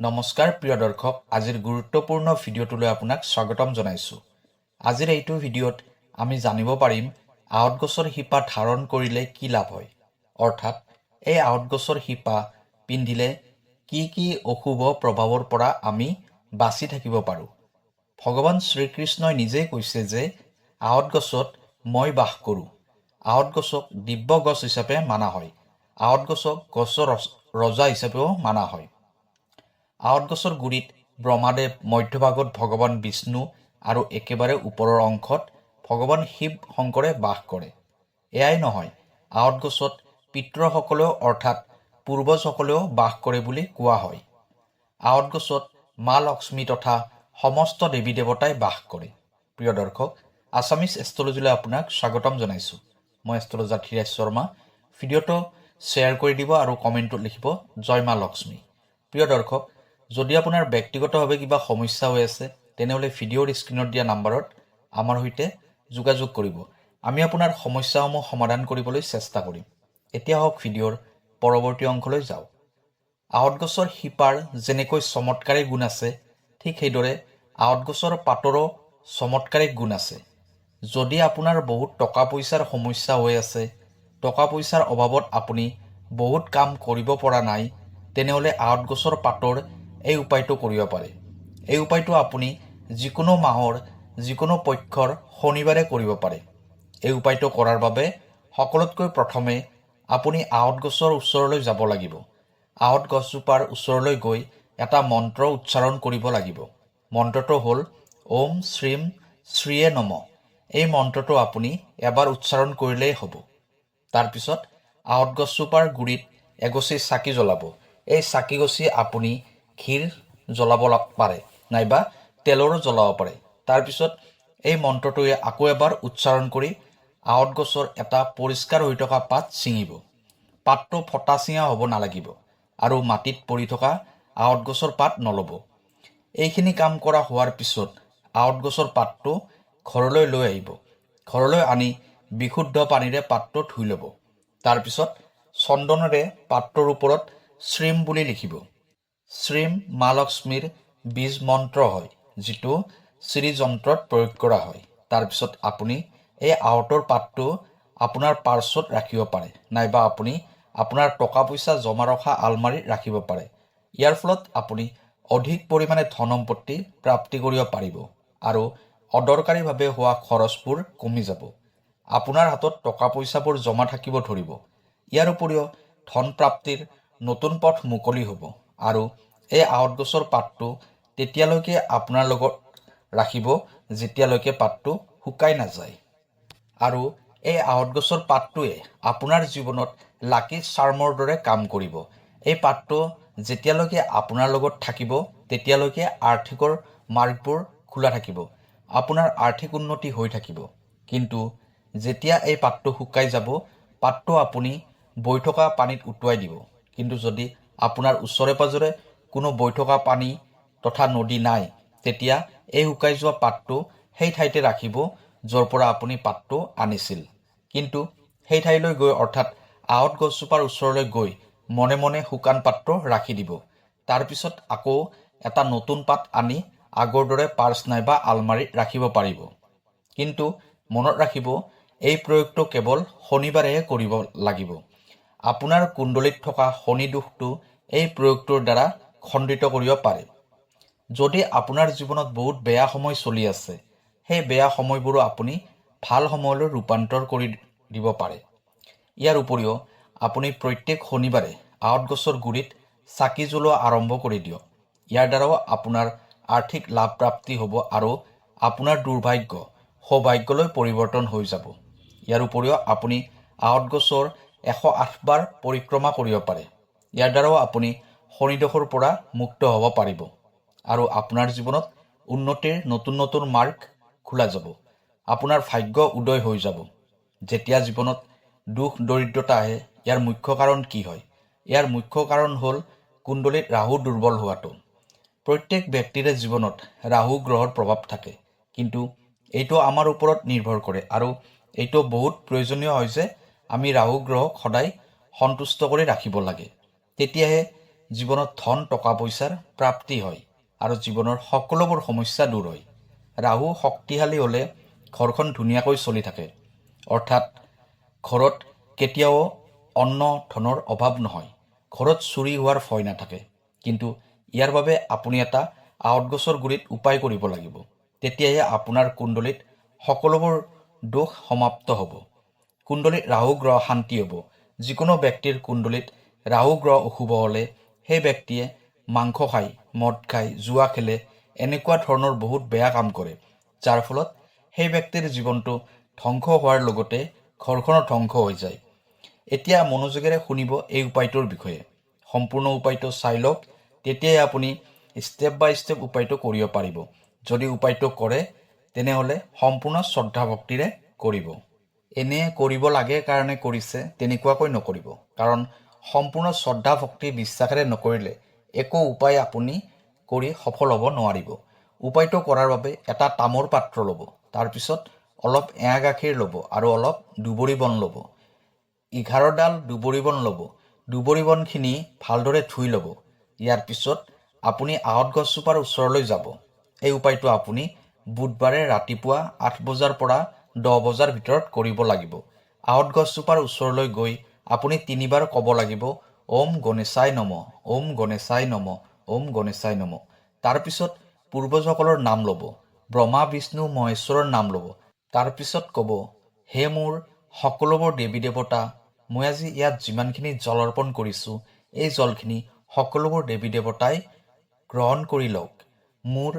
নমস্কাৰ প্ৰিয় দৰ্শক। আজিৰ গুৰুত্বপূৰ্ণ ভিডিঅ'টোলৈ আপোনাক স্বাগতম জনাইছোঁ। আজিৰ এইটো ভিডিঅ'ত আমি জানিব পাৰিম আৱত গছৰ শিপা ধাৰণ কৰিলে কি লাভ হয়? অৰ্থাৎ এই আৱত গছৰ শিপা পিন্ধিলে কি কি অশুভ প্ৰভাৱৰ পৰা আমি বাচি থাকিব পাৰোঁ? ভগৱান শ্ৰীকৃষ্ণই নিজেই কৈছে যে আৱত গছত মই বাস কৰোঁ। আৱত গছক দিব্য গছ হিচাপে মানা হয়। আৱত গছক গছৰ ৰজা হিচাপেও মানা হয়। আৱত গছৰ গুৰিত ব্ৰহ্মাদেৱ মধ্যভাগত ভগৱান বিষ্ণু আৰু একেবাৰে ওপৰৰ অংশত ভগৱান শিৱ শংকৰে বাস কৰে। এয়াই নহয় আৱত গছত পিতৃসকলেও অৰ্থাৎ পূৰ্বজসকলেও বাস কৰে বুলি কোৱা হয়। আৱত গছত মা লক্ষ্মী তথা সমস্ত দেৱী দেৱতাই বাস কৰে। প্ৰিয় দৰ্শক আছামিজ এষ্ট্ৰলজিলৈ আপোনাক স্বাগতম জনাইছোঁ। মই এষ্ট্ৰলজাৰ ধীৰাজ শৰ্মা। ভিডিঅ'টো শ্বেয়াৰ কৰি দিব আৰু কমেণ্টত লিখিব জয় মা লক্ষ্মী। প্ৰিয় দৰ্শক যদি আপোনাৰ ব্যক্তিগতভাৱে কিবা সমস্যা হৈ আছে তেনেহ'লে ভিডিঅ'ৰ স্ক্ৰীণত দিয়া নাম্বাৰত আমাৰ সৈতে যোগাযোগ কৰিব। আমি আপোনাৰ সমস্যাসমূহ সমাধান কৰিবলৈ চেষ্টা কৰিম। এতিয়া হওক ভিডিঅ'ৰ পৰৱৰ্তী অংশলৈ যাওঁ আৱত গছৰ শিপাৰ যেনেকৈ চমৎকাৰী গুণ আছে ঠিক সেইদৰে আৱত গছৰ পাতৰো চমৎকাৰী গুণ আছে। যদি আপোনাৰ বহুত টকা পইচাৰ সমস্যা হৈ আছে টকা পইচাৰ অভাৱত আপুনি বহুত কাম কৰিব পৰা নাই তেনেহ'লে আৱত গছৰ পাতৰ এই উপায়টো কৰিব পাৰে। এই উপায়টো আপুনি যিকোনো মাহৰ যিকোনো পক্ষৰ শনিবাৰে কৰিব পাৰে। এই উপায়টো কৰাৰ বাবে সকলোতকৈ প্ৰথমে আপুনি আৱত গছৰ ওচৰলৈ যাব লাগিব। আৱত গছজোপাৰ ওচৰলৈ গৈ এটা মন্ত্ৰ উচ্চাৰণ কৰিব লাগিব। মন্ত্ৰটো হ'ল ওম শ্ৰীম শ্ৰীয়ে নম এই মন্ত্ৰটো আপুনি এবাৰ উচ্চাৰণ কৰিলেই হ'ব। তাৰপিছত আৱত গছজোপাৰ গুৰিত এগছি চাকি জ্বলাব। এই চাকি গছি আপুনি ঘিৰ জ্বলাব পাৰে, নাইবা তেলৰো জ্বলাব পাৰে। তাৰপিছত এই মন্ত্ৰটোৱে আকৌ এবাৰ উচ্চাৰণ কৰি আৱত গছৰ এটা পৰিষ্কাৰ হৈ থকা পাত ছিঙিব। পাতটো ফটা চিঙা হ'ব নালাগিব আৰু মাটিত পৰি থকা আৱত গছৰ পাত নল'ব। এইখিনি কাম কৰা হোৱাৰ পিছত আৱত গছৰ পাতটো ঘৰলৈ লৈ আহিব। ঘৰলৈ আনি বিশুদ্ধ পানীৰে পাতটো ধুই ল'ব। তাৰপিছত চন্দনেৰে পাতটোৰ ওপৰত শ্ৰীম বুলি লিখিব। শ্ৰীম মা লক্ষ্মীৰ বীজ মন্ত্ৰ হয়, যিটো শ্ৰীযন্ত্ৰত প্ৰয়োগ কৰা হয়। তাৰপিছত আপুনি এই আৱতৰ পাতটো আপোনাৰ পাৰ্চত ৰাখিব পাৰে, নাইবা আপুনি আপোনাৰ টকা পইচা জমা ৰখা আলমাৰীত ৰাখিব পাৰে। ইয়াৰ ফলত আপুনি অধিক পৰিমাণে ধন সম্পত্তি প্ৰাপ্তি কৰিব পাৰিব আৰু অদৰকাৰীভাৱে হোৱা খৰচবোৰ কমি যাব। আপোনাৰ হাতত টকা পইচাবোৰ জমা থাকিব ধৰিব। ইয়াৰ উপৰিও ধন প্ৰাপ্তিৰ নতুন পথ মুকলি হ'ব। আৰু এই গছৰ পাতটো তেতিয়ালৈকে আপোনাৰ লগত ৰাখিব যেতিয়ালৈকে পাতটো শুকাই নাযায়। আৰু এই গছৰ পাতটোৱে আপোনাৰ জীৱনত লাকি চাৰ্মৰ দৰে কাম কৰিব। এই পাতটো যেতিয়ালৈকে আপোনাৰ লগত থাকিব, তেতিয়ালৈকে আৰ্থিকৰ মাৰ্গবোৰ খোলা থাকিব। আপোনাৰ আৰ্থিক উন্নতি হৈ থাকিব। কিন্তু যেতিয়া এই পাতটো শুকাই যাব, পাতটো আপুনি বৈ থকা পানীত উটুৱাই দিব। কিন্তু যদি আপোনাৰ ওচৰে পাঁজৰে কোনো বৈ থকা পানী তথা নদী নাই। তেতিয়া এই শুকাই যোৱা পাতটো সেই ঠাইতে ৰাখিব, য'ৰ পৰা আপুনি পাতটো আনিছিল। কিন্তু সেই ঠাইলৈ গৈ অৰ্থাৎ আৱত গছজোপাৰ ওচৰলৈ গৈ মনে মনে শুকান পাতটো ৰাখি দিব। তাৰপিছত আকৌ এটা নতুন পাত আনি আগৰ দৰে পাৰ্চ নাইবা আলমাৰীত ৰাখিব পাৰিব। কিন্তু মনত ৰাখিব, এই প্ৰয়োগটো কেৱল শনিবাৰেহে কৰিব লাগিব। আপোনাৰ কুণ্ডলীত থকা শনি দোষটো এই প্ৰয়োগটোৰ দ্বাৰা খণ্ডিত কৰিব পাৰে। যদি আপোনাৰ জীৱনত বহুত বেয়া সময় চলি আছে, সেই বেয়া সময়বোৰো আপুনি ভালো সময়লৈ ৰূপান্তৰ কৰি দিব পাৰে। ইয়াৰ উপৰিও, আপুনি প্ৰত্যেক শনিবাৰে আৱত গছৰ গুৰিত চাকি জ্বলোৱা আৰম্ভ কৰি দিয়ক। ইয়াৰ দ্বাৰাও আপোনাৰ আৰ্থিক লাভ প্ৰাপ্তি হ'ব আৰু আপোনাৰ দুৰ্ভাগ্য সৌভাগ্যলৈ পৰিৱৰ্তন হৈ যাব। ইয়াৰ উপৰিও, আপুনি আৱত গছৰ এশ আঠবাৰ পৰিক্ৰমা কৰিব পাৰে। ইয়াৰ দ্বাৰাও আপুনি শনিদোষৰ পৰা মুক্ত হ'ব পাৰিব আৰু আপোনাৰ জীৱনত উন্নতিৰ নতুন নতুন মাৰ্গ খোলা যাব। আপোনাৰ ভাগ্য উদয় হৈ যাব। যেতিয়া জীৱনত দুখ, দৰিদ্ৰতা আহে, ইয়াৰ মুখ্য কাৰণ কি হয়? ইয়াৰ মুখ্য কাৰণ হ'ল কুণ্ডলীত ৰাহু দুৰ্বল হোৱাটো। প্ৰত্যেক ব্যক্তিৰে জীৱনত ৰাহু গ্ৰহৰ প্ৰভাৱ থাকে, কিন্তু এইটো আমাৰ ওপৰত নিৰ্ভৰ কৰে আৰু এইটো বহুত প্ৰয়োজনীয় হয় যে আমি ৰাহু গ্ৰহক সদায় সন্তুষ্ট কৰি ৰাখিব লাগে। তেতিয়াহে জীৱনত ধন টকা পইচাৰ প্ৰাপ্তি হয় আৰু জীৱনৰ সকলোবোৰ সমস্যা দূৰ হয়। ৰাহু শক্তিশালী হ'লে ঘৰখন ধুনীয়াকৈ চলি থাকে। অৰ্থাৎ ঘৰত কেতিয়াও অন্ন ধনৰ অভাৱ নহয়। ঘৰত চুৰি হোৱাৰ ভয় নাথাকে। কিন্তু ইয়াৰ বাবে আপুনি এটা আৱত গছৰ গুৰিত উপায় কৰিব লাগিব। তেতিয়াহে আপোনাৰ কুণ্ডলীত সকলোবোৰ দোষ সমাপ্ত হ'ব। কুণ্ডলীত ৰাহু গ্ৰহ শান্তি হ'ব। যিকোনো ব্যক্তিৰ কুণ্ডলীত ৰাহু গ্ৰহ অশুভ হ'লে সেই ব্যক্তিয়ে মাংস খায়, মদ খায় জুৱা খেলে, এনেকুৱা ধৰণৰ বহুত বেয়া কাম কৰে। যাৰ ফলত সেই ব্যক্তিৰ জীৱনটো ধ্বংস হোৱাৰ লগতে ঘৰখনৰ ধ্বংস হৈ যায়। এতিয়া মনোযোগেৰে শুনিব এই উপায়টোৰ বিষয়ে। সম্পূৰ্ণ উপায়টো চাই লওক, তেতিয়াই আপুনি ষ্টেপ বাই ষ্টেপ উপায়টো কৰিব পাৰিব। যদি উপায়টো কৰে, তেনেহ'লে সম্পূৰ্ণ শ্ৰদ্ধা ভক্তিৰে কৰিব। এনে কৰিব লাগে কাৰণে কৰিছে, তেনেকুৱাকৈ নকৰিব। কাৰণ সম্পূৰ্ণ শ্ৰদ্ধা ভক্তি বিশ্বাসেৰে নকৰিলে একো উপায় আপুনি কৰি সফল হ'ব নোৱাৰিব। উপায়টো কৰাৰ বাবে এটা তামৰ পাত্ৰ ল'ব তাৰপিছত অলপ এৱা গাখীৰ ল'ব আৰু অলপ দুবৰি বন ল'ব। এঘাৰডাল দুবৰি বন ল'ব, দুবৰি বনখিনি ভালদৰে ধুই ল'ব। ইয়াৰ পিছত আপুনি আহঁত গছজোপাৰ ওচৰলৈ যাব। এই উপায়টো আপুনি বুধবাৰে ৰাতিপুৱা আঠ বজাৰ পৰা দহ বজাৰ ভিতৰত কৰিব লাগিব। আহঁত গছজোপাৰ ওচৰলৈ গৈ আপুনি তিনিবাৰ ক'ব লাগিব ওম গণেশাই নম ওম গণেশাই নম ওম গণেশাই নম। তাৰপিছত পূৰ্বজসকলৰ নাম ল'ব ব্ৰহ্মা বিষ্ণু মহেশ্বৰৰ নাম ল'ব। তাৰপিছত ক'ব হে মোৰ সকলোবোৰ দেৱী দেৱতা মই আজি ইয়াত যিমানখিনি জল অৰ্পণ কৰিছোঁ এই জলখিনি সকলোবোৰ দেৱী দেৱতাই গ্ৰহণ কৰি লওক। মোৰ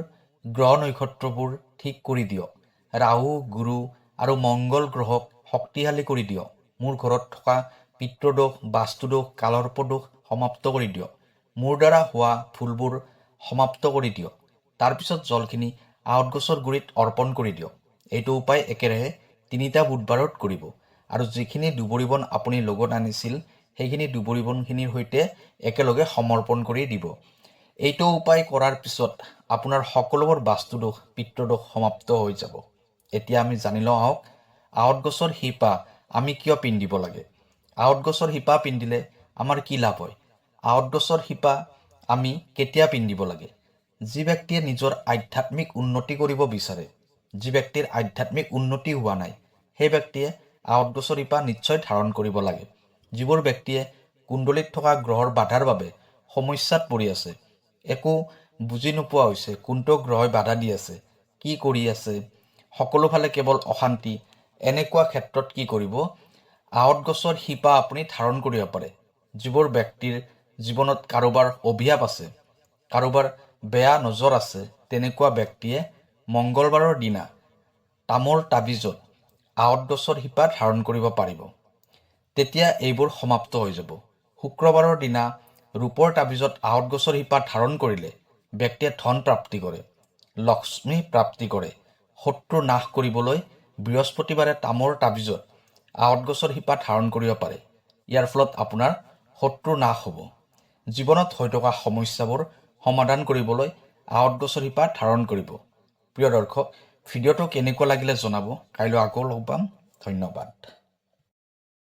গ্ৰহ নক্ষত্ৰবোৰ ঠিক কৰি দিয়ক। ৰাহু গুৰু আৰু মংগল গ্ৰহক শক্তিশালী কৰি দিয়ক মোৰ ঘৰত থকা পিতৃদোষ বাস্তুদোষ, কালৰ্পদোষ সমাপ্ত কৰি দিয়ক মোৰ দ্বাৰা হোৱা ভুলবোৰ সমাপ্ত কৰি দিয়ক তাৰপিছত জলখিনি আহঁত গছৰ গুৰিত অৰ্পণ কৰি দিয়ক এইটো উপায় একেৰাহে তিনিটা বুধবাৰত কৰিব। আৰু যিখিনি দুবৰি বন আপুনি লগত আনিছিল, সেইখিনি দুবৰি বনখিনিৰ সৈতে একেলগে সমৰ্পণ কৰি দিব। এইটো উপায় কৰাৰ পিছত আপোনাৰ সকলোবোৰ বাস্তুদোষ পিতৃদোষ সমাপ্ত হৈ যাব। এতিয়া আমি জানি লওঁ আহক, আহঁত গছৰ শিপা আমি কিয় পিন্ধিব লাগে? আহঁত গছৰ শিপা পিন্ধিলে আমাৰ কি লাভ হয়? আহঁত গছৰ শিপা আমি কেতিয়া পিন্ধিব লাগে? যি ব্যক্তিয়ে নিজৰ আধ্যাত্মিক উন্নতি কৰিব বিচাৰে, যি ব্যক্তিৰ আধ্যাত্মিক উন্নতি হোৱা নাই, সেই ব্যক্তিয়ে আহঁত গছৰ শিপা নিশ্চয় ধাৰণ কৰিব লাগে। যিবোৰ ব্যক্তিয়ে কুণ্ডলীত থকা গ্ৰহৰ বাধাৰ বাবে সমস্যাত পৰি আছে, একো বুজি নোপোৱা হৈছে, কোনটো গ্ৰহই বাধা দি আছে, কি কৰি আছে সকলোফালে কেৱল অশান্তি। এনেকুৱা ক্ষেত্ৰত কি কৰিব? আহঁত গছৰ শিপা আপুনি ধাৰণ কৰিব পাৰে। যিবোৰ ব্যক্তিৰ জীৱনত কাৰোবাৰ অভিশাপ আছে কাৰোবাৰ বেয়া নজৰ আছে তেনেকুৱা ব্যক্তিয়ে মংগলবাৰৰ দিনা তামৰ তাবিজত আহঁত গছৰ শিপা ধাৰণ কৰিব পাৰিব। তেতিয়া এইবোৰ সমাপ্ত হৈ যাব। শুক্ৰবাৰৰ দিনা ৰূপৰ তাবিজত আহঁত গছৰ শিপা ধাৰণ কৰিলে ব্যক্তিয়ে ধন প্ৰাপ্তি কৰে লক্ষ্মী প্ৰাপ্তি কৰে শত্ৰু নাশ কৰিবলৈ বৃহস্পতিবাৰে তামৰ তাবিজত আহঁত গছৰ শিপা ধাৰণ কৰিব পাৰে। ইয়াৰ ফলত আপোনাৰ শত্ৰু নাশ হ'ব। জীৱনত হৈ থকা সমস্যাবোৰ সমাধান কৰিবলৈ আহঁত গছৰ শিপা ধাৰণ কৰিব। প্ৰিয় দৰ্শক, ভিডিঅ'টো কেনেকুৱা লাগিলে জনাব কাইলৈ আকৌ লগ পাম। ধন্যবাদ।